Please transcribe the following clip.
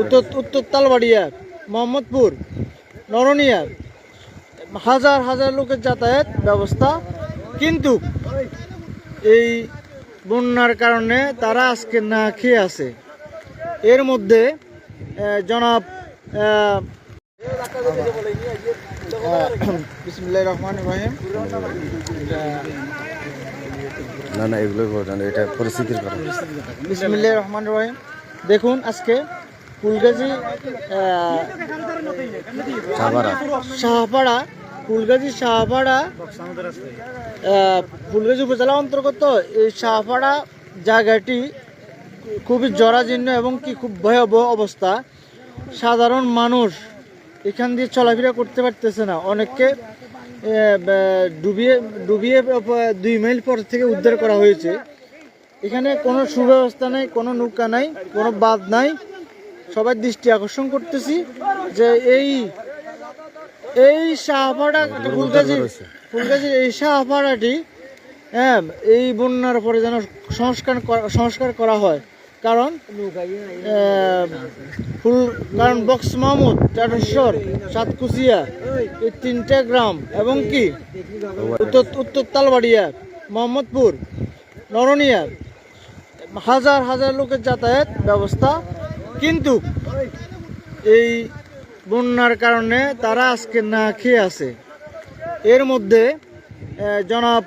উত্তর উত্তর তালবাড়িয়া মোহাম্মদপুর নরনিয়া। হাজার হাজার লোকের যাতায়াত ব্যবস্থা। কিন্তু এই বন্যার কারণে তারা আজকে না খেয়ে আছে। এর মধ্যে জনাব বিসমুল্লাহ রহমান রহিম না না এগুলো এটা পরিস্থিতির বিসমুল্লাহ রহমান রহিম। দেখুন আজকে ফুলগাজী আহ, শাহপাড়া ফুলগাজী শাহপাড়া আহ, ফুলগাজী উপজেলা অন্তর্গত। এই শাহপাড়া জায়গাটি খুবই জরাজীর্ণ এবং কি খুব ভয়াবহ অবস্থা। সাধারণ মানুষ এখান দিয়ে চলাফেরা করতে পারতেছে না। অনেককে ডুবিয়ে ডুবিয়ে দুই মাইল পর থেকে উদ্ধার করা হয়েছে। এখানে কোনো সুব্যবস্থা নেই কোনো নৌকা নাই কোনো বাঁধ নাই। সবার দৃষ্টি আকর্ষণ করতেছি যে এই এই শাহপাড়া ফুলগাছির এই শাহপাড়াটি হ্যাঁ এই বন্যার পরে যেন সংস্কার করা- সংস্কার করা হয়। কারণ ফুল কারণ বক্স মাহমুদ চাটেশ্বর সাতকুচিয়া এই তিনটা গ্রাম এবং কি? উত্তর উত্তর তালবাড়িয়া মোহাম্মদপুর নরনিয়া। হাজার হাজার লোকের যাতায়াত ব্যবস্থা কিন্তু এই বন্যার কারণে তারা আজকে না খেয়ে আছে। এর মধ্যে জনাব